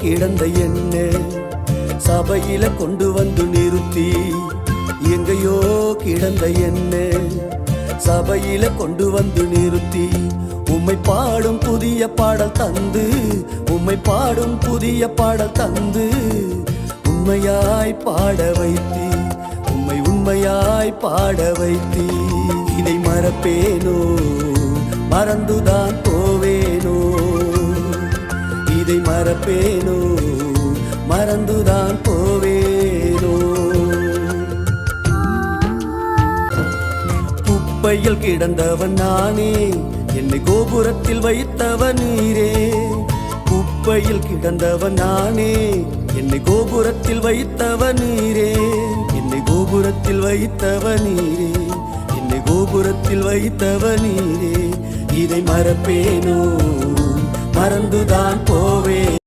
கிடந்த என்ன சபையில கொண்டு வந்து நிறுத்தி. எங்கேயோ கிடந்த என்ன சபையில கொண்டு வந்து நிறுத்தி. உம்மை பாடும் புதிய பாடல் தந்து உம்மை பாடும் புதிய பாடல் தந்து. உண்மையாய் பாட வைத்தி உம்மை உண்மையாய் பாட வைத்தி. இதை மறப்பேனோ? மறந்துதான் மறப்பேனோ? மறந்துதான் போவேனோ? குப்பையில் கிடந்தவன் நானே என்னை கோபுரத்தில் வைத்தவன் நீரே. குப்பையில் கிடந்தவன் நானே என்னை கோபுரத்தில் வைத்தவன் நீரே. என்னை கோபுரத்தில் வைத்தவன் நீரே. என்னை கோபுரத்தில் வைத்தவன் நீரே. இதை மறப்பேனோ? மறந்துதான் போ